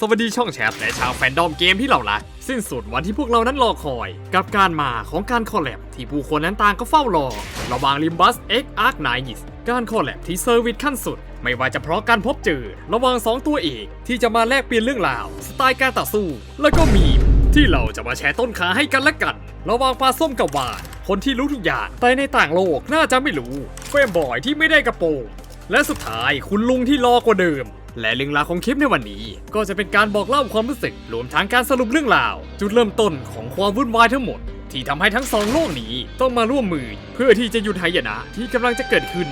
สวัสดีช่องแชทและชาวแฟนดอมเกมที่เรารัก สิ้นสุดวันที่พวกเรานั้นรอคอย กับการมาของการคอลแลบที่ผู้คนนั้นต่างก็เฝ้ารอ ระหว่าง Limbus X Arc n i g h การคอลแลบที่เซอร์วิสขั้นสุด ไม่ว่าจะเพราะการพบเจอ ระหว่างสองตัวเอกที่จะมาแลกเปลี่ยนเรื่องราว สไตล์การต่อสู้ แล้วก็มีที่เราจะมาแชร์ต้นขาให้กันและกัน ระหว่างปลาส้มกับหวานคนที่รู้ทุกอย่างแต่ในต่างโลกน่าจะไม่รู้เฟรมบอยที่ไม่ได้กระโปรงและสุดท้ายคุณลุงที่รอกว่าเดิม และเรื่องราวของคลิปในวันนี้ ก็จะเป็นการบอกเล่าความรู้สึกรวมทั้งการสรุปเรื่องราว จุดเริ่มต้นของความวุ่นวายทั้งหมด ที่ทำให้ทั้งสองโลกนี้ต้องมาร่วมมือ เพื่อที่จะหยุดหายนะที่กำลังจะเกิดขึ้น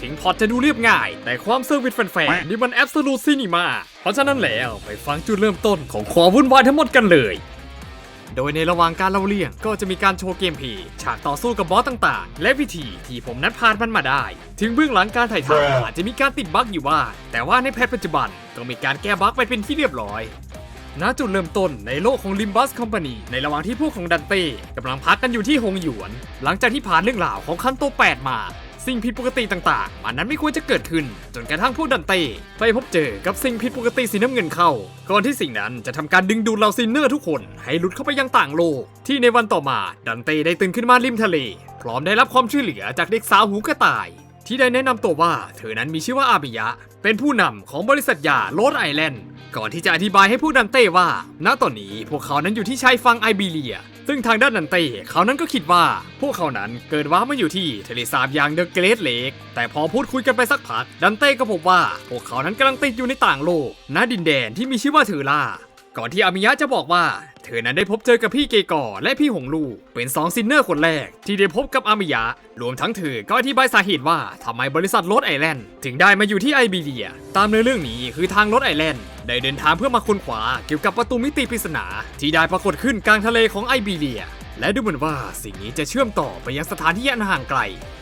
ถึงพอจะดูเรียบง่าย แต่ความเซอร์วิสแฟนๆนี่มันแอบสูตซีนีมาเพราะฉะนั้นแล้วไปฟังจุดเริ่มต้นของความวุ่นวายทั้งหมดกันเลย โดยในระหว่างการเล่าเรื่องก็จะมีการโชว์เกมเพลย์ฉากต่อสู้กับบอสต่างๆ และวิธีที่ผมนั้นผ่านมันมาได้ ถึงเบื้องหลังการถ่ายทำอาจจะมีการติดบั๊กอยู่ว่างแต่ว่าในแพทปัจจุบันก็มีการแก้บั๊กไปเป็นที่เรียบร้อยณจุดเริ่มต้นในโลกของ Limbus Company ในระหว่างที่พวกของดันเต้กำลังพักกันอยู่ที่ฮงหยวน หลังจากที่ผ่านเรื่องราวของคันโต 8 มา สิ่งผิดปกติต่างๆ มันนั้นไม่ควรจะเกิดขึ้น จนกระทั่งพวกดันเต้ไปพบเจอกับสิ่งผิดปกติสีน้ำเงินเข้า ก่อนที่สิ่งนั้นจะทำการดึงดูดเหล่าซินเนอร์ทุกคนให้หลุดเข้าไปยังต่างโลก ที่ในวันต่อมาดันเต้ได้ตื่นขึ้นมาริมทะเล พร้อมได้รับความช่วยเหลือจากเด็กสาวหูกระต่าย ที่ได้แนะนำตัวว่าเธอนั้นมีชื่อว่าอาบิยะ เป็นผู้นำของบริษัทยาโรดไอแลนด์ก่อนที่จะอธิบายให้พวกดันเต้ว่า ณตอนนี้พวกเขานั้นอยู่ที่ชายฝั่งไอบีเรีย ซึ่งทางด้านดันเต้เขานั้นก็คิดว่าพวกเขานั้นเกิดว้ามาอยู่ที่ทะเลสาบอย่างเดอะเกรทเลกแต่พอพูดคุยกันไปสักพักดันเต้ก็พบว่า พวกเขานั้นกำลังติดอยู่ในต่างโลกณดินแดนที่มีชื่อว่าเทอร่าก่อนที่อามิยะจะบอกว่า เธอนั้นได้พบเจอกับพี่เกกอและพี่หงลูเป็นสองซินเนอร์คนแรก ที่ได้พบกับอามิยะ รวมทั้งเธอก็อธิบายสาเหตุว่าทำไมบริษัทรถไอแลนด์ถึงได้มาอยู่ที่ไอบีเดีย ตามเนื้อเรื่องนี้คือทางรถไอแลนด์ได้เดินทางเพื่อมาค้นคว้าเกี่ยวกับประตูมิติปริศนา ที่ได้ปรากฏขึ้นกลางทะเลของไอบีเดีย และดูเหมือนว่าสิ่งนี้จะเชื่อมต่อไปยังสถานที่อันห่างไกล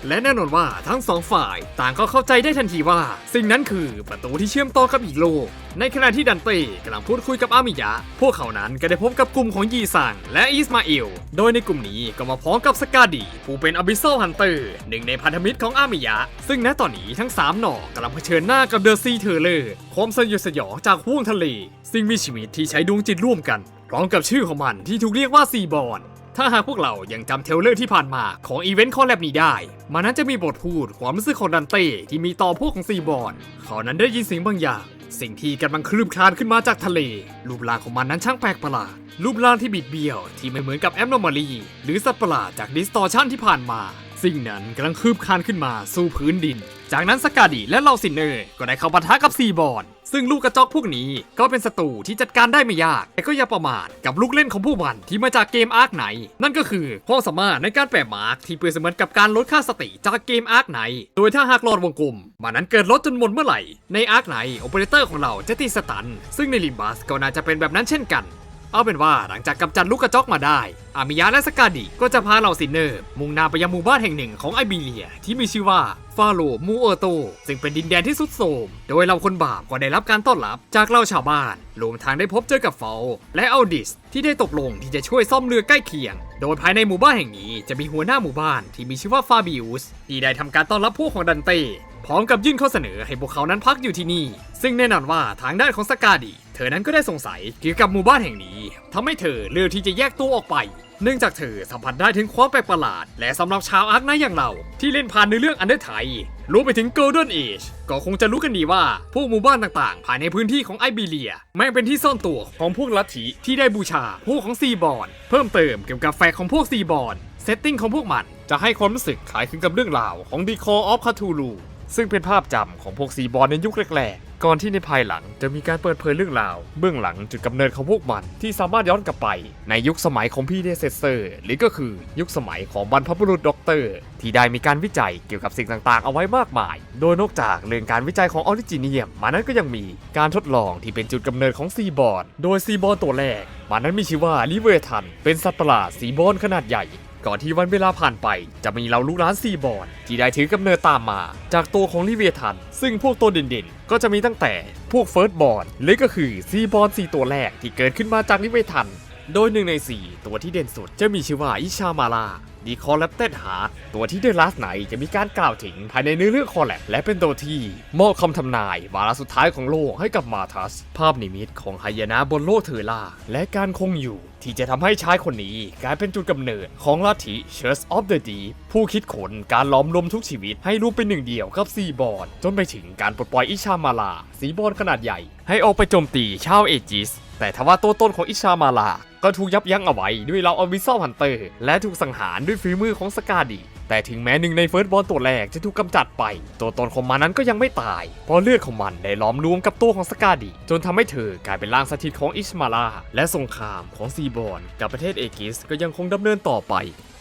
และแน่นอนว่าทั้งสองฝ่ายต่างก็เข้าใจได้ทันทีว่า สิ่งนั้นคือประตูที่เชื่อมต่อกับอีกโลก ในขณะที่ดันเต้กำลังพูดคุยกับอามิยะ พวกเขานั้นก็ได้พบกับกลุ่มของยีซังและอิสมาอิลโดยในกลุ่มนี้ก็มาพร้อมกับสกาดี ผู้เป็นอบิโซฮันเตอร์หนึ่งในพันธมิตรของอามิยะ ซึ่งณตอนนี้ทั้ง 3 หน่อกำลังเผชิญหน้ากับเดอะซีเทอร์เลอร์ความสยดสยองจากห้วงทะเลสิ่งมีชีวิตที่ใช้ดวงจิตร่วมกันพร้อมกับชื่อของมันที่ถูกเรียกว่าซีบอล ถ้าหากพวกเรายังจำเทเลอร์ที่ผ่านมาของอีเวนต์คอลแลบนี้ได้ มันนั้นจะมีบทพูดความรู้สึกของดันเต้ที่มีต่อพวกของซีบอร์นเขานั้นได้ยินเสียงบางอย่าง สิ่งที่กำลังคลืบคลานขึ้นมาจากทะเล รูปร่างของมันนั้นช่างแปลกประหลาดรูปร่างที่บิดเบี้ยว ที่ไม่เหมือนกับแอมโนมาลีหรือสัตว์ประหลาดจากดิสตอร์ชันที่ผ่านมา สิ่งนั้นกำลังคืบคลานขึ้นมาสู่พื้นดิน จากนั้นสกาดีและเหล่าซินเนอร์ก็ได้เข้าปะทะกับซีบอน ซึ่งลูกกระจอกพวกนี้ก็เป็นศัตรูที่จัดการได้ไม่ยาก แต่ก็อย่าประมาทกับลูกเล่นของผู้มันที่มาจากเกมอาร์คไหน นั่นก็คือความสามารถในการแปะมาร์กที่เปรียบเสมือนกับการลดค่าสติจากเกมอาร์คไหน โดยถ้าหากหลอดวงกลมมันนั้นเกิดลดจนหมดเมื่อไหร่ในอาร์คไหนโอเปอเรเตอร์ของเราจะติดสตัน ซึ่งในลิมบัสก็น่าจะเป็นแบบนั้นเช่นกัน เอาเป็นว่าหลังจากกำจัดลูกกระจอกมาได้ อามิยะและสกาดิก็จะพาเหล่าซินเนอร์มุ่งหน้าไปยังหมู่บ้านแห่งหนึ่งของไอบีเรีย ที่มีชื่อว่าฟาโลมูเออโตซึ่งเป็นดินแดนที่สุดโทรมโดยเหล่าคนบาปก็ได้รับการต้อนรับจากเหล่าชาวบ้านรวมทางได้พบเจอกับเฟลและอัลดิส ที่ได้ตกลงที่จะช่วยซ่อมเรือใกล้เคียง โดยภายในหมู่บ้านแห่งนี้จะมีหัวหน้าหมู่บ้านที่มีชื่อว่าฟาบิอุสที่ได้ทำการต้อนรับพวกของดันเต้พร้อมกับยื่นข้อเสนอให้พวกเขานั้นพักอยู่ที่นี่ ซึ่งแน่นอนว่าทางด้านของสกาดี เธอนั้นก็ได้สงสัยเกี่ยวกับหมู่บ้านแห่งนี้ทำให้เธอเลือกที่จะแยกตัวออกไป เนื่องจากเธอสัมผัสได้ถึงความแปลกประหลาด และสำหรับชาวอาร์คไนอย่างเรา ที่เล่นผ่านในเรื่องอันเดอร์ไทยรวมไปถึง Golden Age ก็คงจะรู้กันดีว่า พวกหมู่บ้านต่างๆ ภายในพื้นที่ของไอบีเรีย แม่งเป็นที่ซ่อนตัวของพวกลัทธิที่ได้บูชาพวกของซีบอน เพิ่มเติมเกี่ยวกับแฟกของพวกซีบอนเซตติ้งของพวกมันจะให้ความรู้สึกคล้ายคลึงกับเรื่องราวของ The Call of Cthulhu ซึ่งเป็นภาพจำของพวกซีบอลในยุคแรกๆ ก่อนที่ในภายหลังจะมีการเปิดเผยเรื่องราว เบื้องหลังจุดกำเนิดของพวกมันที่สามารถย้อนกลับไป ในยุคสมัยของพี่เดเซเซอร์หรือก็คือยุคสมัยของบรรพบุรุษด็อกเตอร์ ที่ได้มีการวิจัยเกี่ยวกับสิ่งต่างๆ เอาไว้มากมาย โดยนอกจากเรื่องการวิจัยของออริจิเนียมมันนั้นก็ยังมีการทดลองที่เป็นจุดกำเนิดของซีบอลโดยซีบอลตัวแรกมันนั้นมีชื่อว่าลิเวทันเป็นสัตว์ประหลาดสีบอลขนาดใหญ่ ก่อนที่วันเวลาผ่านไป จะมีเหล่าลูกหลานซีบอร์ดที่ได้ถือกำเนิดตามมา จากตัวของลิเวียทัน ซึ่งพวกตัวเด่นๆ ก็จะมีตั้งแต่พวกเฟิร์สบอร์ดหรือก็คือซีบอร์ดสี่ตัวแรกที่เกิดขึ้นมาจากลิเวียทัน โดยหนึ่งใน 4 ตัวที่เด่นสุดจะมีชื่อว่าอิชามาลาดีคอลแลปเต็ดฮาร์ตัวที่เดอะลาสไหนจะมีการกล่าวถึงภายในเนื้อเรื่องคอลแลบและเป็นตัวที่มอบคำทำนาย วาระสุดท้ายของโลกให้กับมาทัส ภาพนิมิตของไฮยนะบนโลกเทอร่า และการคงอยู่ที่จะทำให้ชายคนนี้กลายเป็นจุดกำเนิดของลัทธิ Church of the Deep ผู้คิดขนการล้อมรวมทุกชีวิตให้รวมเป็นหนึ่งเดียวกับซีบอร์นจนไปถึงการปลดปล่อยอิชามาลาสีบอลขนาดใหญ่ ให้ออกไปโจมตีชาวเอจิส แต่ทว่าตัวต้นของอิชามาลา ก็ถูกยับยั้งเอาไว้ด้วยเราอวิซอลฮันเตอร์ และถูกสังหารด้วยฝีมือของสกาดี แต่ถึงแม้หนึ่งในเฟิร์สบอลตัวแรกจะถูกกำจัดไป ตัวตนของมันนั้นก็ยังไม่ตาย เพราะเลือดของมันได้ล้อมรวมกับตัวของสกาดี จนทำให้เธอกลายเป็นร่างสถิตของอิชมาลา และสงครามของซีบอลกับประเทศเอกิสก็ยังคงดำเนินต่อไป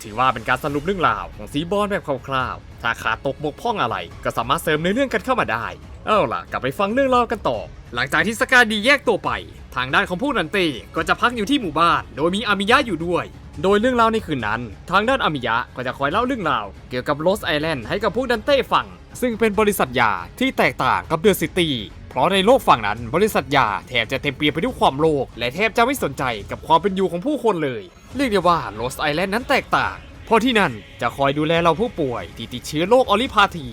ถือว่าเป็นการสรุปเรื่องราวของซีบอลแบบคร่าวๆ ถ้าขาดตกบกพร่องอะไร ก็สามารถเสริมในเรื่องกันเข้ามาได้ เอาล่ะ กลับไปฟังเรื่องราวกันต่อ หลังจากที่สกาดีแยกตัวไป ทางด้านของผู้นันเต้ก็จะพักอยู่ที่หมู่บ้าน โดยมีอามิยะอยู่ด้วย โดยเรื่องราวในคืนนั้น ทางด้านอามิยะก็จะคอยเล่าเรื่องราว เกี่ยวกับโรสไอแลนด์ให้กับพวกดันเต้ฟัง ซึ่งเป็นบริษัทยาที่แตกต่างกับเดอะซิตี้เพราะในโลกฝั่งนั้นบริษัทยาแทบจะเต็มเปี่ยมไปด้วยความโลภและแทบจะไม่สนใจกับความเป็นอยู่ของผู้คนเลย เรียกได้ว่าโรสไอแลนด์นั้นแตกต่าง เพราะที่นั่นจะคอยดูแลเราผู้ป่วยที่ติดเชื้อโรคออลิพาธี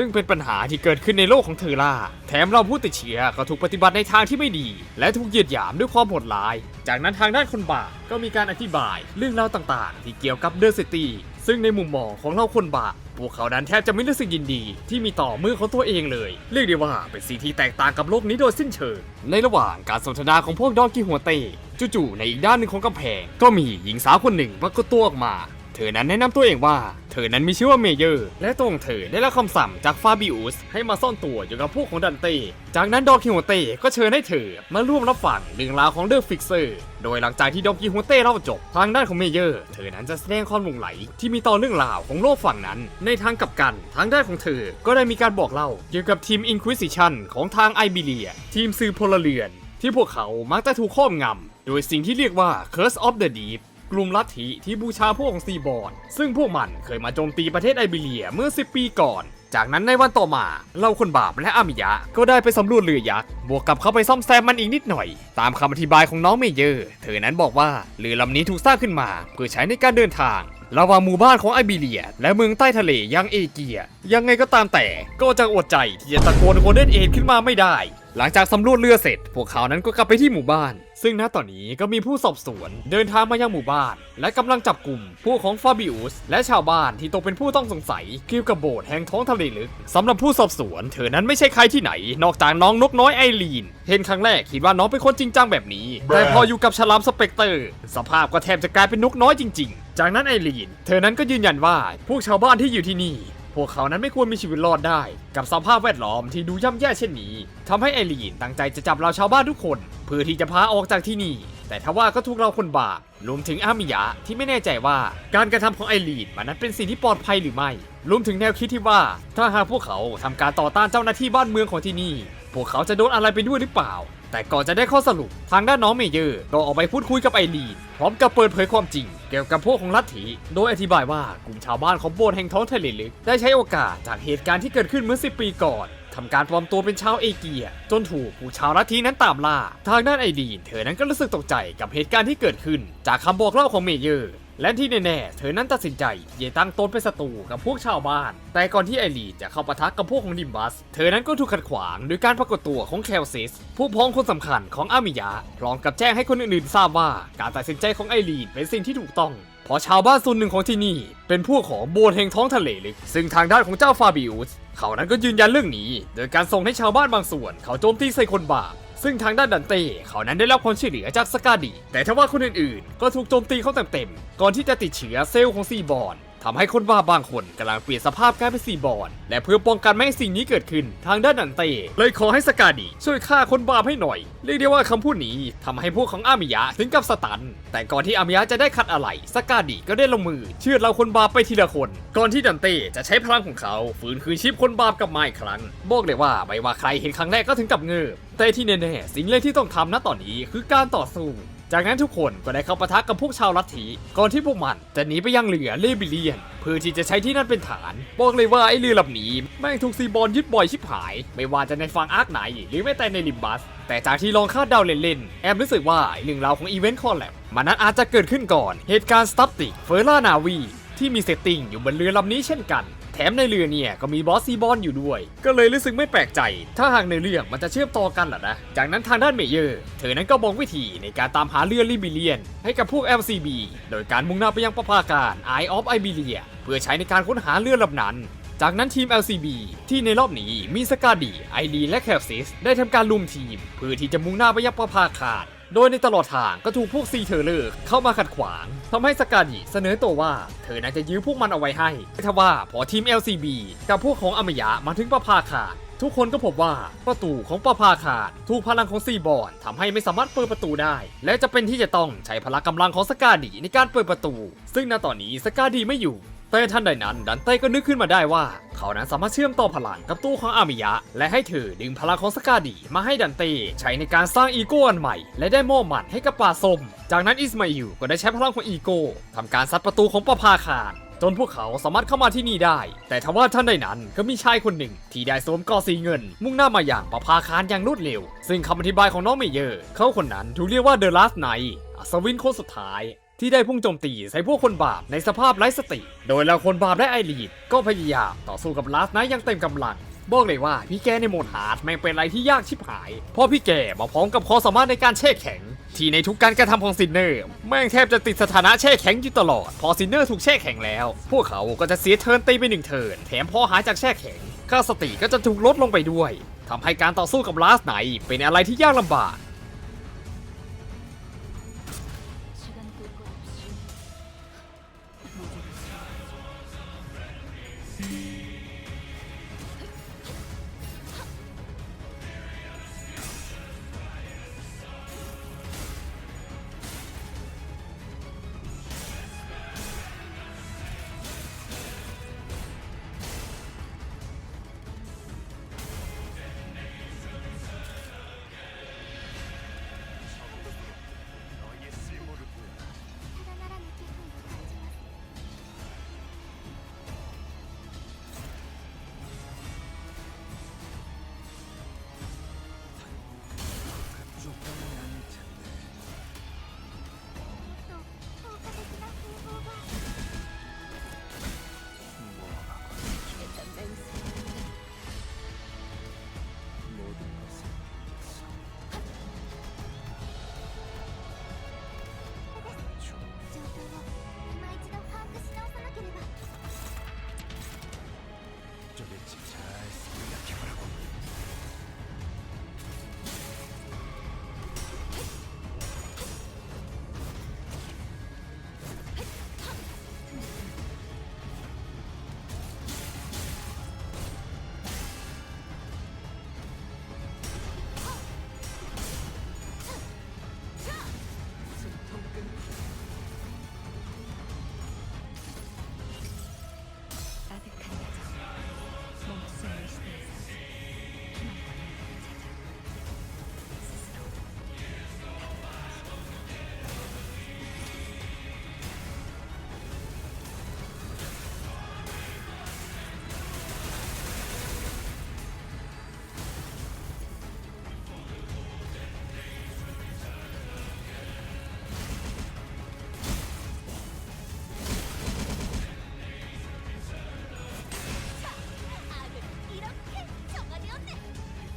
ซึ่งเป็นปัญหาที่เกิดขึ้นในโลกของเทอร่า แถมเราผู้ติดเชื้อก็ถูกปฏิบัติในทางที่ไม่ดี และถูกเหยียดหยามด้วยความโหดร้าย จากนั้นทางด้านคนบาปก็มีการอธิบายเรื่องราวต่างๆ ที่เกี่ยวกับเดอะซิตี้ซึ่งในมุมมองของเราคนบาปพวกเขานั้นแทบจะไม่รู้สึกยินดี ที่มีต่อมือของตัวเองเลย เรียกได้ว่าเป็นสิ่งที่แตกต่างกับโลกนี้โดยสิ้นเชิง ในระหว่างการสนทนาของพวกดอนกิหัวเต้จู่ๆในอีกด้านหนึ่งของกำแพง ก็มีหญิงสาวคนหนึ่งปรากฏตัวออกมา เธอนั้นแนะนำตัวเองว่า เธอนั้นมีชื่อว่าเมเยอร์ และตวของเธอได้รับคำสั่งจากฟาบิอุสให้มาซ่อนตัวอยู่กับพวกของดันเต้จากนั้นดอกิโฮเต้ก็เชิญให้เธอมาร่วมรับฟังเรื่องราวของเดอะฟิกเซอร์โดยหลังจากที่ดอกิโฮเต้เล่าจบทางด้านของเมเยอร์ เธอนั้นจะแสดงความหลงไหลที่มีต่อเรื่องราวของโลกฝั่งนั้น ในทางกลับกันทางด้านของเธอก็ได้มีการบอกเล่าเกี่ยวกับทีมอินควิซิชันของทางไอเบเรีย ทีมสื่อพลเรือน ที่พวกเขามักจะถูกครอบงำโดยสิ่งที่เรียกว่า Curse of the Deep กลุ่มลัทธิที่บูชาพวกของซีบอร์นซึ่งพวกมันเคยมาโจมตีประเทศไอเบเรียเมื่อ 10 ปีก่อน จากนั้นในวันต่อมาเหล่าคนบาปและอามิยะ ก็ได้ไปสำรวจเรือยักษ์บวกกับเข้าไปซ่อมแซมมันอีกนิดหน่อย ตามคำอธิบายของน้องเมเยอร์ เธอนั้นบอกว่าเรือลำนี้ถูกสร้างขึ้นมาเพื่อใช้ในการเดินทางระหว่างหมู่บ้านของไอเบเรีย และเมืองใต้ทะเลยังเอเกีย ยังไงก็ตามแต่ก็จะอดใจที่จะตะโกนโคเดนเอ็นขึ้นมาไม่ได้ หลังจากสำรวจเรือเสร็จ พวกเขานั้นก็กลับไปที่หมู่บ้าน ซึ่งณตอนนี้ก็มีผู้สอบสวน เดินทางมายังหมู่บ้าน และกำลังจับกลุ่มผู้ของฟาบิอุสและชาวบ้านที่ตกเป็นผู้ต้องสงสัยเกี่ยวกับโบสถ์แห่งท้องทะเลลึกสำหรับผู้สอบสวน เธอนั้นไม่ใช่ใครที่ไหน นอกจากน้องนกน้อยไอรีน เห็นครั้งแรกคิดว่าน้องเป็นคนจริงจังแบบนี้ แต่พออยู่กับฉลามสเปกเตอร์ สภาพก็แทบจะกลายเป็นนกน้อยจริง ๆ จากนั้นไอรีน เธอนั้นก็ยืนยันว่าพวกชาวบ้านที่อยู่ที่นี่พ วกเขานั้นไม่ควรมีชีวิตรอดได้ กับสภาพแวดล้อมที่ดูย่ำแย่เช่นนี้ทำให้ไอรีนตั้งใจจะจับเราชาวบ้านทุกคน เพื่อที่จะพาออกจากที่นี่ แต่ทว่าก็ถูกเราคนบาปรวมถึงอามิยะที่ไม่แน่ใจว่าการกระทำของไอรีนมันนั้นเป็นสิ่งที่ปลอดภัยหรือไม่รวมถึงแนวคิดที่ว่า ถ้าหากพวกเขาทำการต่อต้านเจ้าหน้าที่บ้านเมืองของที่นี่ พวกเขาจะโดนอะไรไปด้วยหรือเปล่า แต่ก่อนจะได้ข้อสรุป ทางด้านน้องเมเยอร์ก็ออกไปพูดคุยกับไอรีนพร้อมกับเปิดเผยความจริง เกี่ยวกับพวกของลัทธิโดยอธิบายว่ากลุ่มชาวบ้านของโบสถ์แห่งท้องทะเลลึกได้ใช้โอกาสจากเหตุการณ์ที่เกิดขึ้นเมื่อ 10 ปีก่อนทำการปลอมตัวเป็นชาวเอเกีย จนถูกผู้ชาวลัทธินั้นตามล่า ทางด้านไอรีนเธอนั้นก็รู้สึกตกใจกับเหตุการณ์ที่เกิดขึ้น จากคำบอกเล่าของเมเยอร์ และที่แน่ๆ เธอนั้นตัดสินใจที่ตั้งตนเป็นศัตรูกับพวกชาวบ้าน แต่ก่อนที่ไอรีนจะเข้าปะทะกับพวกของดิมบัส เธอนั้นก็ถูกขัดขวางโดยการปรากฏตัวของแคลซิส ผู้พ้องคนสำคัญของอามิยะ พร้อมกับแจ้งให้คนอื่นๆ ทราบว่าการตัดสินใจของไอรีนเป็นสิ่งที่ถูกต้องเพราะชาวบ้านส่วนหนึ่งของที่นี่ เป็นพวกของโบสถ์แห่งท้องทะเลลึก ซึ่งทางด้านของเจ้าฟาบิอุสเขานั้นก็ยืนยันเรื่องนี้ โดยการส่งให้ชาวบ้านบางส่วน เขาโจมตีใส่คนบาป ซึ่งทางด้านดันเต้เขานั้นได้รับความช่วยเหลือจากสกาดี แต่ทว่าคนอื่นๆ ก็ถูกโจมตีเขาเต็มๆ ก่อนที่จะติดเชื้อเซลล์ของซีบอน ทำให้คนบ้าบางคนกำลังเปลี่ยนสภาพกลายเป็นซีบอร์นและเพื่อป้องกันไม่ให้สิ่งนี้เกิดขึ้น ทางด้านดันเต้เลยขอให้สกาดีช่วยฆ่าคนบาปให้หน่อย เรียกได้ว่าคำพูดนี้ทำให้พวกของอามิยะถึงกับสตัน แต่ก่อนที่อามิยะจะได้คัดอะไรสกาดีก็ได้ลงมือ เชือดเราคนบาปไปทีละคน ก่อนที่ดันเต้จะใช้พลังของเขาฝืนคืนชีพคนบาปกลับมาอีกครั้ง บอกเลยว่าไม่ว่าใครเห็นครั้งแรกก็ถึงกับเงือบแต่ที่แน่ๆสิ่งแรกที่ต้องทำณตอนนี้คือการต่อสู้ จากนั้นทุกคนก็ได้เข้าปะทะกับพวกชาวลัทธิก่อนที่พวกมันจะหนีไปยังเรือเลบิเลียน เพื่อที่จะใช้ที่นั่นเป็นฐาน บอกเลยว่าไอ้เรือลำนี้แม่งถูกซีบอลยึดบ่อยชิบหาย ไม่ว่าจะในฝั่งอาร์คไหน หรือแม้แต่ในลิมบัส แต่จากที่ลองคาดเดาเล่นๆแอมรู้สึกว่าเรื่องราวของอีเวนต์คอลแลบมันนั้นอาจจะเกิดขึ้นก่อนเหตุการณ์สตัปติกเฟอร์ล่านาวีที่มีเซตติ้งอยู่บนเรือลำนี้เช่นกัน ถมในเรือเนี่ยก็มีบอสซีบอลอยู่ด้วย ก็เลยรู้สึกไม่แปลกใจ ถ้าหากในเรื่องมันจะเชื่อมต่อกันล่ะนะ จากนั้นทางด้านเมเยอร์ เธอนั้นก็บอกวิธีในการตามหาเรือลิบิเลียน ให้กับพวก LCB โดยการมุ่งหน้าไปยังประภาการ Eye of Iberia เพื่อใช้ในการค้นหาเรือลำนั้นจากนั้นทีม LCB ที่ในรอบนี้มีสกาดีไอรีและแคลซิสได้ทำการรวมทีม เพื่อที่จะมุ่งหน้าไปยังประภาคาร โดยในตลอดทางก็ถูกพวกซีเทอร์เลอร์เข้ามาขัดขวางทำให้สกาดิเสนอตัวว่า เธอน่าจะยื้อพวกมันเอาไว้ให้ทว่าพอทีม LCB กับพวกของอเมยะมาถึงประภาคารทุกคนก็พบว่าประตูของประภาคารถูกพลังของซีบอลทำให้ไม่สามารถเปิดประตูได้ และจะเป็นที่จะต้องใช้พละกำลังของสกาดีในการเปิดประตู ซึ่งณตอนนี้สกาดีไม่อยู่ แต่ทันใดนั้นดันเต้ก็นึกขึ้นมาได้ว่า เขานั้นสามารถเชื่อมต่อพลังกับตู้ของอามิยะ และให้เธอดึงพลังของสกาดีมาให้ดันเต้ใช้ในการสร้างอีโก้อันใหม่ และได้มอบมันให้กับป่าส้มจากนั้นอิสมาอิลก็ได้ใช้พลังของอีโก้ทำการซัดประตูของปะภาคารจนพวกเขาสามารถเข้ามาที่นี่ได้ แต่ทว่าท่านใดนั้นก็มีชายคนหนึ่ง ที่ได้สวมกอสีเงิน มุ่งหน้ามาอย่างประภาคารอย่างรวดเร็ว ซึ่งคำอธิบายของน้องเมเยอร์ เขาคนนั้นถูกเรียกว่าเดอะลาสไนอัศวินคนสุดท้าย ที่ได้พุ่งโจมตีใส่พวกคนบาปในสภาพไร้สติ โดยเราคนบาปและไอรีดก็พยายามต่อสู้กับลาสไนอย่างเต็มกำลัง บอกเลยว่าพี่แกในโหมดฮาร์ดแม่งเป็นอะไรที่ยากชิบหาย เพราะพี่แกมาพร้อมกับความสามารถในการแช่แข็ง ที่ในทุกการกระทำของซินเนอร์แม่งแทบจะติดสถานะแช่แข็งอยู่ตลอด พอซินเนอร์ถูกแช่แข็งแล้ว พวกเขาก็จะเสียเทิร์นตีไปหนึ่งเทิร์นแถมพอหายจากแช่แข็งค่าสติก็จะถูกลดลงไปด้วยทำให้การต่อสู้กับลาสไนเป็นอะไรที่ยากลำบาก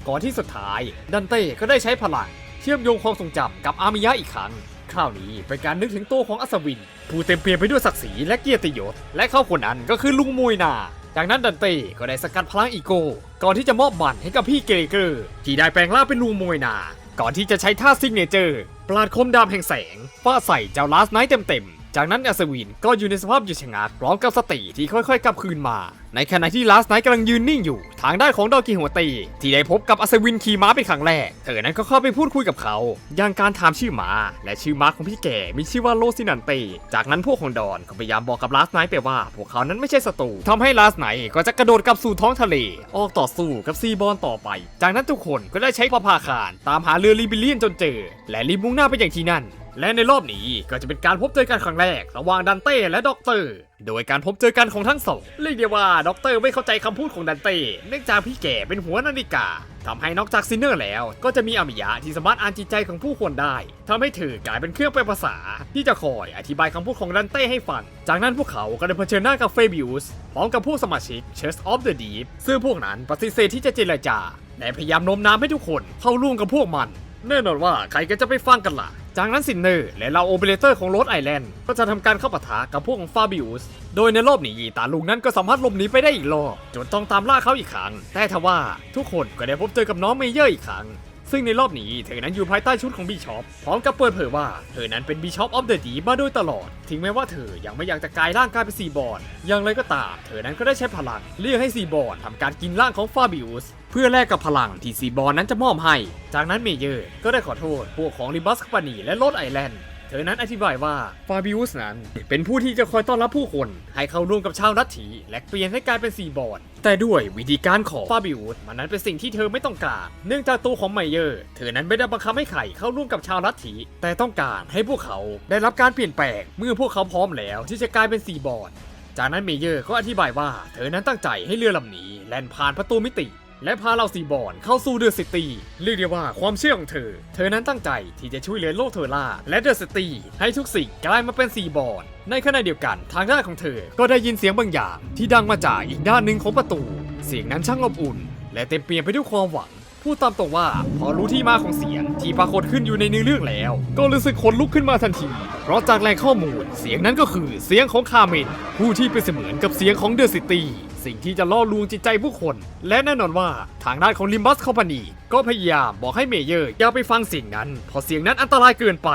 ก่อนที่สุดท้าย ดันเต้ก็ได้ใช้พลัง เชื่อมโยงความทรงจำกับอามิยะอีกครั้ง คราวนี้เป็นการนึกถึงตัวของอัศวิน ผู้เต็มเปี่ยมไปด้วยศักดิ์ศรีและเกียรติยศ และเขาคนนั้นก็คือลุงมวยนาจากนั้นดันเต้ก็ได้สกัดพลังอีโก้ก่อนที่จะมอบมันให้กับพี่เกเกอร์ ที่ได้แปลงร่างเป็นลุงมวยนา ก่อนที่จะใช้ท่าซิกเนเจอร์ ปราดคมดาบแห่งแสงฟาใส่เจ้าลาสไนท์เต็มๆ จากนั้นอัศวินก็อยู่ในสภาพหยุดชะงักพร้อมกับสติที่ค่อยๆกลับคืนมา ในขณะที่ลาสไนท์กำลังยืนนิ่งอยู่ ทางด้านของดอกิหัวตี ที่ได้พบกับอัศวินขี่ม้าเป็นครั้งแรก เธอนั้นก็เข้าไปพูดคุยกับเขา อย่างการถามชื่อม้า และชื่อม้าของพี่แก่มีชื่อว่าโลซินันเตจากนั้นพวกของดอนก็พยายามบอกกับลาสไนท์ไปว่า พวกเขานั้นไม่ใช่ศัตรูทำให้ลาสไนท์ก็จะกระโดดกลับสู่ท้องทะเล ออกต่อสู้กับซีบอลต่อไป จากนั้นทุกคนก็ได้ใช้ประภาคารตามหาเรือลิบิเลียนจนเจอ และรีบมุ่งหน้าไปอย่างที่นั่น และในรอบนี้ก็จะเป็นการพบเจอกันครั้งแรก ระหว่างดันเต้และด็อกเตอร์ โดยการพบเจอกันของทั้งสองเรียกได้ว่าด็อกเตอร์ไม่เข้าใจคำพูดของดันเต้เนื่องจากพี่แก่เป็นหัวนาฬิกาทำให้นอกจากซินเนอร์แล้ว ก็จะมีอามิยะที่สามารถอ่านจิตใจของผู้คนได้ทำให้เธอกลายเป็นเครื่องแปลภาษา ที่จะคอยอธิบายคำพูดของดันเต้ให้ฟัง จากนั้นพวกเขาก็ได้เผชิญหน้ากับเฟบิอุสพร้อมกับผู้สมาชิก Church of the Deep ซึ่งพวกนั้นปฏิเสธที่จะเจรจาและพยายามโน้มน้าวให้ทุกคนเข้าร่วมกับพวกมัน แน่นอนว่าใครก็จะไปฟังกันล่ะ จากนั้นซินเนอร์และเราโอเปอเรเตอร์ของโรสไอแลนด์ก็จะทำการเข้าปะทะกับพวกของฟาบิอุส โดยในรอบนี้ตาลุงนั้นก็สามารถหลบหนีไปได้อีกรอบจนต้องตามล่าเขาอีกครั้ง แต่ทว่าทุกคนก็ได้พบเจอกับน้องเมเยอร์อีกครั้ง ซึ่งในรอบนี้เธอนั้นอยู่ภายใต้ชุดของบีชอปพร้อมกับเปิดเผยว่าเธอนั้นเป็นบีชอปออฟเดอะดีมาโดยตลอด ถึงแม้ว่าเธอยังไม่อยากจะกลายร่างกายเป็นซีบอร์นอย่างไรก็ตาม เธอนั้นก็ได้ใช้พลัง เรียกให้ซีบอร์นทำการกินร่างของฟาบิอุสเพื่อแลกกับพลังที่ซีบอร์นนั้นจะมอบให้ จากนั้นเมเยอร์ก็ได้ขอโทษพวกของริบัสคาปานีและโรดไอแลนด์ เธอนั้นอธิบายว่าฟาบิอุสนั้น เป็นผู้ที่จะคอยต้อนรับผู้คน ให้เข้าร่วมกับชาวลัทธิและเปลี่ยนให้กลายเป็นซีบอร์นแต่ด้วยวิธีการของฟาบิอุสมันนั้นเป็นสิ่งที่เธอไม่ต้องการ เนื่องจากตัวของไมเยอร์ เธอนั้นไม่ได้บังคับให้ใครเข้าร่วมกับชาวลัทธิแต่ต้องการให้พวกเขาได้รับการเปลี่ยนแปลงเมื่อพวกเขาพร้อมแล้วที่จะกลายเป็นซีบอร์นจากนั้นเมเยอร์ก็อธิบายว่า เธอนั้นตั้งใจให้เรือลำนี้แล่นผ่านประตูมิติ และพาเราซีบอนเข้าสู่เดอะซิตี้เรียกได้ว่าความเชื่อของเธอ เธอนั้นตั้งใจที่จะช่วยเหลือโลกเทอร่าและเดอะซิตี้ให้ทุกสิ่งกลายมาเป็นซีบอนในขณะเดียวกันทางด้านของเธอ ก็ได้ยินเสียงบางอย่าง ที่ดังมาจากอีกด้านหนึ่งของประตู เสียงนั้นช่างอบอุ่น และเต็มเปี่ยมไปด้วยความหวังพูดตามตรงว่าพอรู้ที่มาของเสียงที่ปรากฏขึ้นอยู่ในเนื้อเรื่องแล้ว ก็รู้สึกขนลุกขึ้นมาทันที ราะจากแหล่งข้อมูลเสียงนั้นก็คือเสียงของคาเมนผู้ที่เป็นเสมือนกับเสียงของเดอะซิตี้สิ่งที่จะล่อลวงจิตใจผู้คน และแน่นอนว่าทางด้านของลิมบัสคอมพานีก็พยายามบอกให้เมเยอร์อย่าไปฟังเสียงนั้นเพราะเสียงนั้นอันตรายเกินไป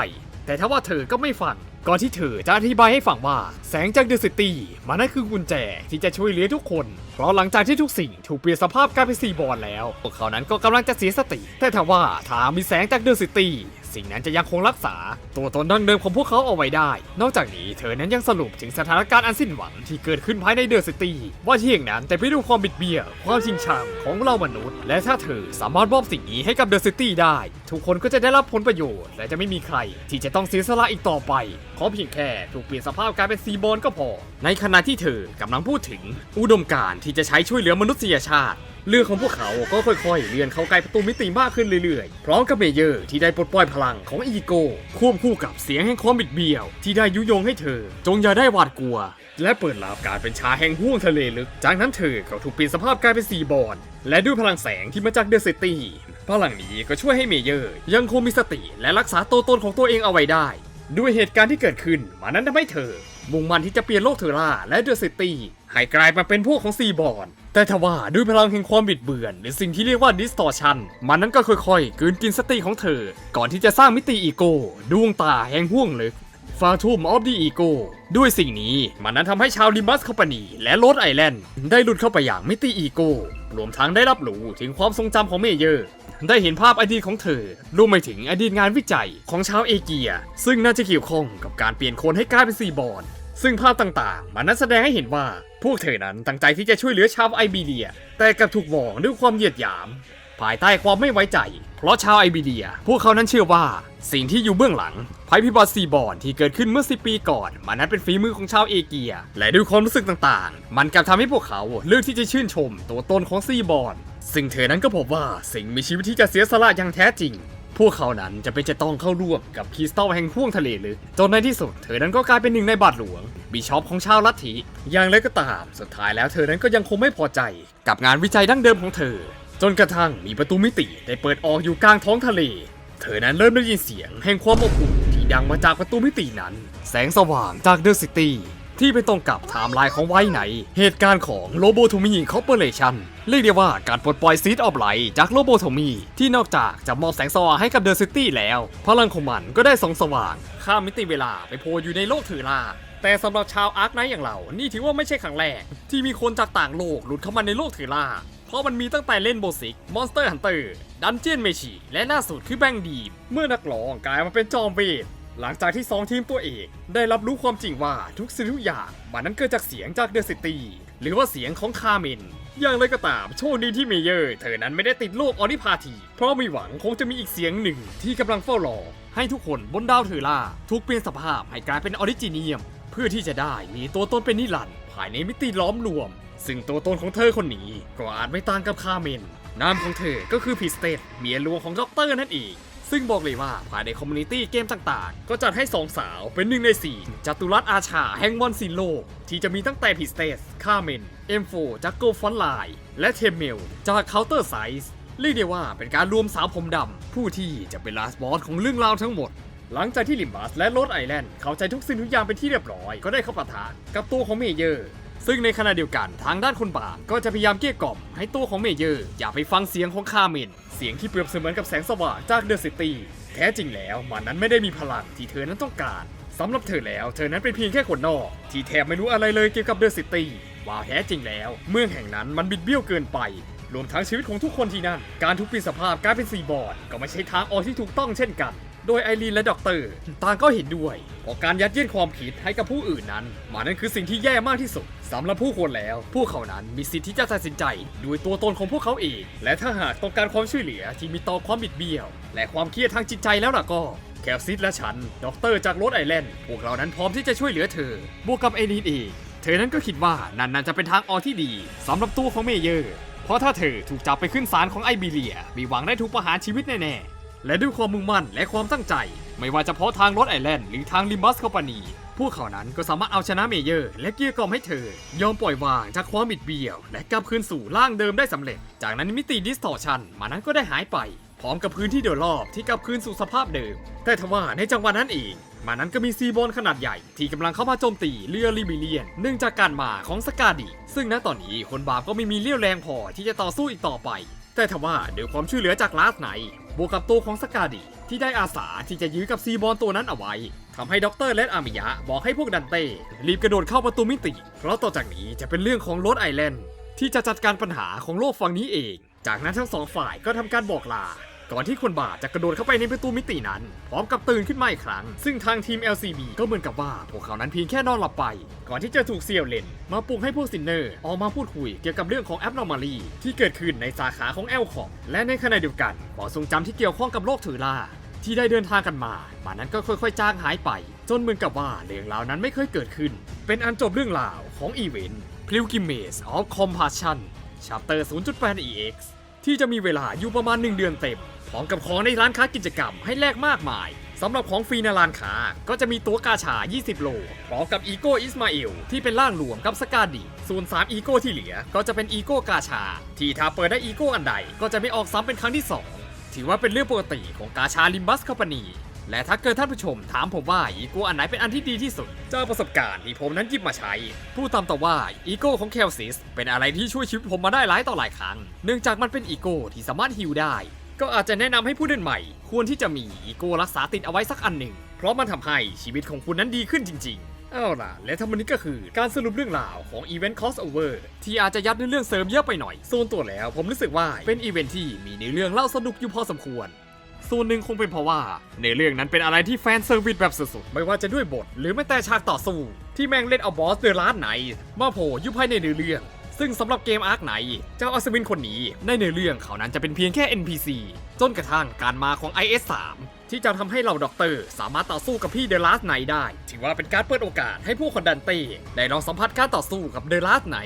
แต่ถ้าว่าเธอก็ไม่ฟังก่อนที่เธอจะอธิบายให้ฟังว่า แสงจากเดอะซิตี้มันนั่นคือกุญแจที่จะช่วยเหลือทุกคน เพราะหลังจากที่ทุกสิ่งถูกเปลี่ยนสภาพกลายเป็นซีบอลแล้ว พวกเขานั้นก็กำลังจะเสียสติ แต่ถ้าว่าถ้ามีแสงจากเดอะซิตี้ สิ่งนั้นจะยังคงรักษา ตัวตนดั้งเดิมของพวกเขาเอาไว้ได้ นอกจากนี้เธอนั้นยังสรุปถึงสถานการณ์อันสิ้นหวังที่เกิดขึ้นภายในเดอะซิตี้ว่าที่อย่างนั้นแต่ไปดูความบิดเบี้ยวความชิงชังของเรามนุษย์ และถ้าเธอสามารถมอบสิ่งนี้ให้กับเดอะซิตี้ได้ ทุกคนก็จะได้รับผลประโยชน์ และจะไม่มีใคร ที่จะต้องเสียสละอีกต่อไปขอเพียงแค่ถูกเปลี่ยนสภาพกลายเป็นซีบอลก็พอ ในขณะที่เธอกำลังพูดถึง อุดมการณ์ที่จะใช้ช่วยเหลือมนุษยชาติ เรื่องของพวกเขาก็ค่อยๆเลื่อนเข้าใกล้ประตูมิติมากขึ้นเรื่อยๆ พร้อมกับเมเยอร์ที่ได้ปลดปล่อยพลังของอีโก้ควบคู่กับเสียงแห่งความบิดเบี้ยว ที่ได้ยุยงให้เธอ จงอย่าได้หวาดกลัว และเปิดรับการเป็นชาแห่งห้วงทะเลลึก จากนั้นเธอก็ถูกเปลี่ยนสภาพกลายเป็นซีบอลและด้วยพลังแสงที่มาจากเดอะซิตี้พลังนี้ก็ช่วยให้เมเยอร์ ยังคงมีสติและรักษาตัวตนของตัวเองเอาไว้ได้ ด้วยเหตุการณ์ที่เกิดขึ้นมันนั้นทำให้เธอมุ่งมั่นที่จะเปลี่ยนโลกเทอร่าและเดอะซิตี้ ให้กลายมาเป็นพวกของซีบอลแต่ทว่าด้วยพลังแห่งความบิดเบือน หรือสิ่งที่เรียกว่า distortion มันนั้นก็ค่อยๆกืนกินสติของเธอ ก่อนที่จะสร้างมิติอีโก้ดวงตาแห่งห้วงลึกฟาทูมออฟดีอีโก้ด้วยสิ่งนี้มันนั้นทำให้ชาวลิมัสคอมพานีและโรดไอแลนด์ได้หลุดเข้าไปอย่างมิติอีโก้รวมทั้งได้รับรู้ถึงความทรงจำของเมเยอร์ ได้เห็นภาพอดีตของเธอรวมไปถึงอดีตงานวิจัยของชาวเอเกีย ซึ่งน่าจะเกี่ยวข้องกับการเปลี่ยนคนให้กลายเป็นซีบอล ซึ่งภาพต่างๆ มันนั้นแสดงให้เห็นว่าพวกเธอนั้นตั้งใจที่จะช่วยเหลือชาวไอบีเดีย แต่กลับถูกมองด้วยความเหยียดหยาม ภายใต้ความไม่ไว้ใจ เพราะชาวไอบีเดีย พวกเขานั้นเชื่อว่าสิ่งที่อยู่เบื้องหลังภัยพิบัติซีบอนที่เกิดขึ้นเมื่อ 10 ปีก่อน มันนั้นเป็นฝีมือของชาวเอเกีย และด้วยความรู้สึกต่างๆ มันกลับทำให้พวกเขาเลือกที่จะชื่นชมตัวตนของซีบอนซึ่งเธอนั้นก็พบว่าสิ่งมีชีวิตที่จะเสียสละอย่างแท้จริง พวกเขานั้นจะเป็นจะต้องเข้าร่วมกับคริสตัลแห่งห้วงทะเลลึกจนในที่สุด เธอนั้นก็กลายเป็นหนึ่งในบาทหลวงบิชอปของชาวลัทธิอย่างไรก็ตามสุดท้ายแล้วเธอนั้นก็ยังคงไม่พอใจ กับงานวิจัยดั้งเดิมของเธอ จนกระทั่งมีประตูมิติได้เปิดออกอยู่กลางท้องทะเล เธอนั้นเริ่มได้ยินเสียงแห่งความอบอุ่นที่ดังมาจากประตูมิตินั้น แสงสว่างจากเดอะซิตี้ ที่ไปตรงกับไทม์ไลน์ของไว้ไหน เหตุการณ์ของโลโบโทมีคอร์ปอเรชันเรียกได้ว่าการปลดปล่อยซีดออฟไลท์จากโลโบโทมีที่นอกจากจะมอบแสงสว่างให้กับเดอะซิตี้แล้ว พลังของมันก็ได้ส่องสว่าง ข้ามมิติเวลาไปโผล่อยู่ในโลกเทอร่าแต่สำหรับชาวอาร์คไนท์อย่างเรา นี่ถือว่าไม่ใช่ครั้งแรก ที่มีคนจากต่างโลกหลุดเข้ามาในโลกเทอร่า เพราะมันมีตั้งแต่เล่นโบสิก มอนสเตอร์ฮันเตอร์ ดันเจียนเมชิและล่าสุดคือแบงดีมเมื่อนักร้องกลายมาเป็นจอมเวท หลังจากที่ 2 ทีมตัวเอกได้รับรู้ความจริงว่าทุกสิ่งทุกอย่างมันนั้นเกิดจากเสียงจากเดอะซิตี้หรือว่าเสียงของคาเมนอย่างไรก็ตามโชคดีที่เมเยอร์ เธอนั้นไม่ได้ติดโลกออนิพาที เพราะมีหวังคงจะมีอีกเสียงหนึ่งที่กำลังเฝ้ารอ ให้ทุกคนบนดาวเทอร่าถูกเปลี่ยนสภาพให้กลายเป็นออริจิเนียม เพื่อที่จะได้มีตัวตนเป็นนิรันดร์ภายในมิติล้อมรวม ซึ่งตัวตนของเธอคนนี้ก็อาจไม่ต่างกับคาเมนนามของเธอก็คือพิสเตสเมียหลวงของด็อกเตอร์นั่นเอง ซึ่งบอกเลยว่าภายในคอมมูนิตี้เกมต่างๆ ก็จัดให้สองสาวเป็นหนึ่งในสี่จัตุรัสอาชาแห่งวันสินโลก ที่จะมีตั้งแต่พิสเตสคาเมนเอ็มโฟจากโกฟอนไลน์และเทมเมลจากเคาน์เตอร์ไซส์เรียกได้ว่าเป็นการรวมสาวผมดำ ผู้ที่จะเป็นลาสบอสของเรื่องราวทั้งหมด หลังจากที่ลิมบัสและโรดไอแลนด์เข้าใจทุกสิ่งทุกอย่างเป็นที่เรียบร้อย ก็ได้เข้าปะทะกับตัวของเมเยอร์ ซึ่งในขณะเดียวกันทางด้านคนบาปก็จะพยายามเกลี้ยกล่อมให้ตัวของเมเยอร์ อย่าไปฟังเสียงของคาเมน เสียงที่เปรียบเสมือนกับแสงสว่างจากเดอะซิตี้แท้จริงแล้วมันนั้นไม่ได้มีพลังที่เธอนั้นต้องการสำหรับเธอแล้วเธอนั้นเป็นเพียงแค่คนนอก ที่แทบไม่รู้อะไรเลยเกี่ยวกับเดอะซิตี้ว่าแท้จริงแล้ว เมืองแห่งนั้นมันบิดเบี้ยวเกินไป รวมทั้งชีวิตของทุกคนที่นั่น การทุบเปลี่ยนสภาพกลายเป็นซีบอร์ดก็ไม่ใช่ทางออกที่ถูกต้องเช่นกัน โดยไอรีนและด็อกเตอร์ต่างก็เห็นด้วยเพราะการยัดเยียดความผิดให้กับผู้อื่นนั้นมันนั่นคือสิ่งที่แย่มากที่สุดสำหรับผู้คนแล้ว พวกเขานั้นมีสิทธิ์ที่จะตัดสินใจด้วยตัวตนของพวกเขาเอง และถ้าหากต้องการความช่วยเหลือที่มีต่อความบิดเบี้ยว และความเครียดทางจิตใจแล้วล่ะก็แคลซิสและฉันด็อกเตอร์จากโรดไอแลนด์พวกเรานั้นพร้อมที่จะช่วยเหลือเธอบวกกับไอรีนเองเธอนั้นก็คิดว่านั่นน่าจะเป็นทางออกที่ดีสำหรับตัวของเมเยอร์ เพราะถ้าเธอถูกจับไปขึ้นศาลของไอบีเรีย มีหวังได้ถูกประหารชีวิตแน่ๆ และด้วยความมุ่งมั่นและความตั้งใจ ไม่ว่าจะเพาะทางรถไอแลนด์หรือทางลิมบัสคอมพานีพวกเขานั้นก็สามารถเอาชนะเมเยอร์ และเกียกล่อมให้เธอ ยอมปล่อยวางจากความบิดเบี้ยว และกลับคืนสู่ร่างเดิมได้สำเร็จ จากนั้นมิติดิสทอร์ชันมานั้นก็ได้หายไป พร้อมกับพื้นที่โดยรอบที่กลับคืนสู่สภาพเดิม แต่ทว่าในจังหวะนั้นเองมานั้นก็มีซีบอลขนาดใหญ่ที่กำลังเข้ามาโจมตีเรือลิมิเลียน เนื่องจากการมาของสกาดิซึ่งณตอนนี้คนบาปก็ไม่มีเรี่ยวแรงพอที่จะต่อสู้อีกต่อไป แต่ทว่าด้วยความช่วยเหลือจากลาสไน บวกกับตัวของสกาดิที่ได้อาสาที่จะยื้อกับซีบอลตัวนั้นเอาไว้ทำให้ด็อกเตอร์และอามิยะบอกให้พวกดันเต้รีบกระโดดเข้าประตูมิติ เพราะต่อจากนี้จะเป็นเรื่องของโรดไอแลนด์ที่จะจัดการปัญหาของโลกฝั่งนี้เอง จากนั้นทั้งสองฝ่ายก็ทำการบอกลา ก่อนที่คนบาปจะกระโดดเข้าไปในประตูมิตินั้น พร้อมกับตื่นขึ้นมาอีกครั้ง ซึ่งทางทีม LCB ก็เหมือนกับว่า พวกเขานั้นเพียงแค่นอนหลับไป ก่อนที่จะถูกเซียวเลนมาปลุกให้พวกซินเนอร์ออกมาพูดคุยเกี่ยวกับเรื่องของแอปนอร์มาลีที่เกิดขึ้นในสาขาของแอลคอมและในขณะเดียวกันความทรงจำที่เกี่ยวข้องกับโลกถือล่าที่ได้เดินทางกันมามานั้นก็ค่อยๆ จางหายไป จนเหมือนกับว่าเรื่องราวนั้นไม่เคยเกิดขึ้น เป็นอันจบเรื่องราวของอีเวนต์ Pilgrimage of Compassion Chapter 0.8 EX ที่จะมีเวลาอยู่ประมาณ 1 เดือนเต็มพร้อมกับของในร้านค้ากิจกรรมให้แลกมากมายสำหรับของฟรีในร้านค้าก็จะมีตัวกาชา 20 โล พร้อมกับอีโก้อิสมาอิลที่เป็นร่างรวมกับสกาดี ส่วน 3 อีโก้ที่เหลือ ก็จะเป็นอีโก้กาชา ที่ถ้าเปิดได้อีโก้อันใด ก็จะไม่ออกซ้ำเป็นครั้งที่ 2 ถือว่าเป็นเรื่องปกติของกาชาลิมบัสคอมพานี และถ้าเกิดท่านผู้ชมถามผมว่าอีโก้อันไหนเป็นอันที่ดีที่สุด จากประสบการณ์ที่ผมนั้นหยิบมาใช้พูดตามต่อว่าอีโก้ของเคลซิสเป็นอะไรที่ช่วยชีวิตผมมาได้หลายต่อหลายครั้ง เนื่องจากมันเป็นอีโก้ที่สามารถฮิลได้ ก็อาจจะแนะนำให้ผู้เล่นใหม่ ควรที่จะมีอีโก้รักษาติดเอาไว้สักอันหนึ่ง เพราะมันทำให้ชีวิตของคุณนั้นดีขึ้นจริง ๆ เอาล่ะ และทั้งหมดนี้ก็คือการสรุปเรื่องราวของ Event Crossover ที่อาจจะยัดเนื้อเรื่องเสริมเยอะไปหน่อย ส่วนตัวแล้วผมรู้สึกว่าเป็นอีเวนท์ที่มีเนื้อเรื่องเล่าสนุกอยู่พอสมควร ส่วนหนึ่งคงเป็นเพราะว่า ในเรื่องนั้นเป็นอะไรที่แฟนเซอร์วิสแบบสุดๆ ไม่ว่าจะด้วยบท หรือแม้แต่ฉากต่อสู้ ที่แม่งเล่นเอาบอสเดอะลาสไหน มาโผล่ยู่ภายในเนื้อเรื่อง ซึ่งสำหรับเกมอาร์คไหน เจ้าอัศวินคนนี้ในเนื้อเรื่องเขานั้นจะเป็นเพียงแค่ NPC จนกระทั่งการมาของ IS3 ที่จะทำให้เราด็อกเตอร์สามารถต่อสู้กับพี่เดอะลาสไนได้ ถือว่าเป็นการเปิดโอกาสให้ผู้คนดันเต้ได้ลองสัมผัสการต่อสู้กับเดอะลาสไน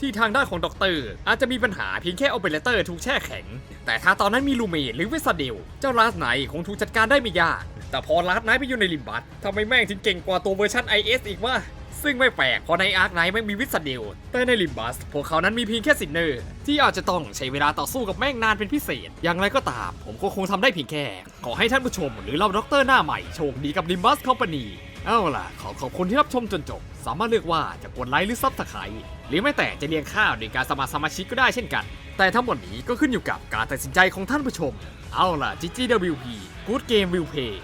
ที่ทางด้านของด็อกเตอร์ อาจจะมีปัญหาเพียงแค่โอเปอเรเตอร์ถูกแช่แข็ง แต่ถ้าตอนนั้นมีลูเมดหรือเวสเดลเจ้าลาสไนคงถูกจัดการได้ไม่ยาก แต่พอลาสไนไปอยู่ในลิมบัสทำไมแม่งถึงเก่งกว่าตัวเวอร์ชัน IS อีกวะซึ่งไม่แปลกเพราะในอาร์คไนไม่มีวิสเดลแต่ในลิมบัส พวกเขานั้นมีเพียงแค่ซินเนอร์ ที่อาจจะต้องใช้เวลาต่อสู้กับแม่งนานเป็นพิเศษ อย่างไรก็ตาม ผมก็คงทำได้เพียงแค่ ขอให้ท่านผู้ชมหรือเราด็อกเตอร์หน้าใหม่โชคดีกับลิมบัสคอมพานี เอาล่ะ ขอขอบคุณที่รับชมจนจบ สามารถเลือกว่าจะกดไลค์หรือซับสไครต์หรือแม้แต่จะเลี้ยงข้าวโดยการสมัครสมาชิกก็ได้เช่นกัน แต่ทั้งหมดนี้ก็ขึ้นอยู่กับการตัดสินใจของท่านผู้ชม เอาล่ะ GGWP Good Game Will Play